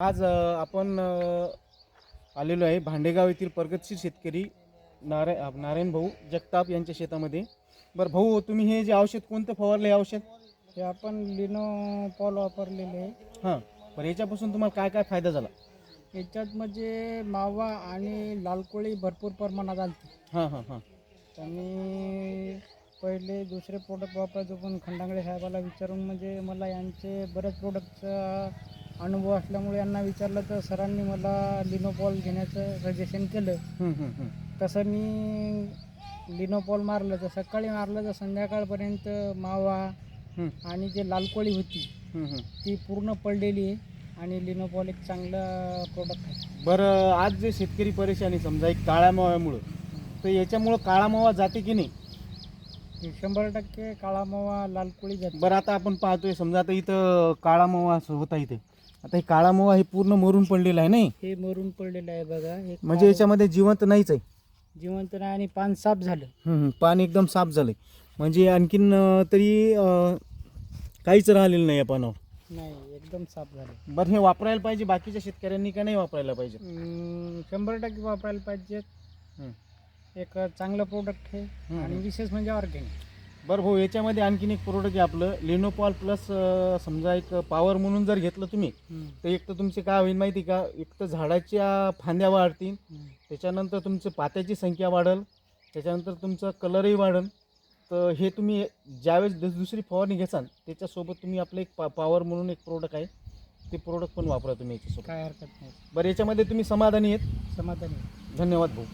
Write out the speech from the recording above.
आज आपण आलेलो आहे भांडेगाव येथील प्रगतशील शेतकरी नाराय अ, नारायण भाऊ जगताप यांच्या शेतामध्ये. बरं भाऊ तुम्ही हे जे औषध कोणतं फवारलं औषध? हे आपण लिनो पॉल वापरलेले आहे. हां बरं याच्यापासून तुम्हाला काय काय फायदा झाला? याच्यात म्हणजे मावा आणि लालकोळी भरपूर प्रमाणात आलती. हां हां हां. आणि पहिले दुसरे प्रोडक्ट वापरायचो पण खंडांगडे साहेबाला विचारून म्हणजे मला यांचे बरेच प्रोडक्टचा अनुभव असल्यामुळे यांना विचारलं तर सरांनी मला लिनोपॉल घेण्याचं सजेशन केलं. तसं मी लिनोपॉल मारलं तर सकाळी मारलं तर संध्याकाळपर्यंत मावा आणि जे लालकोळी होती. ती पूर्ण पडलेली आहे आणि लिनोपॉल एक चांगलं प्रोडक्ट आहे बरं आज जे शेतकरी परेशानी समजा एक काळ्या माव्यामुळं तर याच्यामुळं काळा मावा जाते की नाही शंभर टक्के काळा मावा लालकोळी जाते. बरं आता आपण पाहतोय समजा आता इथं काळा मावा असं होता इथे. आता हे काळा मावा हे पूर्ण मरून पडलेला आहे नाही? हे मरून पडलेलं आहे बघा. हे म्हणजे याच्यामध्ये जिवंत नाहीच आहे? जिवंत नाही आणि पान साफ झालं. हम्म, हम्म. पान एकदम साफ झालंय. म्हणजे आणखीन अं, तरी अं, काहीच राहिलेलं नाही या पानावर. नाही एकदम साफ झालं. बरं हे वापरायला पाहिजे बाकीच्या शेतकऱ्यांनी का नाही वापरायला पाहिजे? शंभर टक्के वापरायला पाहिजे. हम्म. एक चांगलं प्रोडक्ट आहे. आणि विशेष म्हणजे ऑर्गॅनिक बरं भाऊ याच्यामध्ये आणखीन एक प्रोडक्ट आहे आपलं लिनोपॉल प्लस समजा एक पॉवर म्हणून जर घेतलं तुम्ही तर एक तर तुमचे काय होईल माहिती का? एक तर झाडाच्या फांद्या वाढतील त्याच्यानंतर तुमचं पात्याची संख्या वाढेल त्याच्यानंतर तुमचा कलरही वाढेल. तर हे तुम्ही ज्यावेळेस दुस- दुसरी फवारणी घेसाल त्याच्यासोबत तुम्ही आपलं एक पा पॉवर म्हणून एक प्रोडक्ट आहे ते प्रोडक्ट पण वापरा तुम्ही याच्यासोबत. काय हरकत नाही. बरं याच्यामध्ये तुम्ही समाधानी आहेत? समाधानी धन्यवाद भाऊ.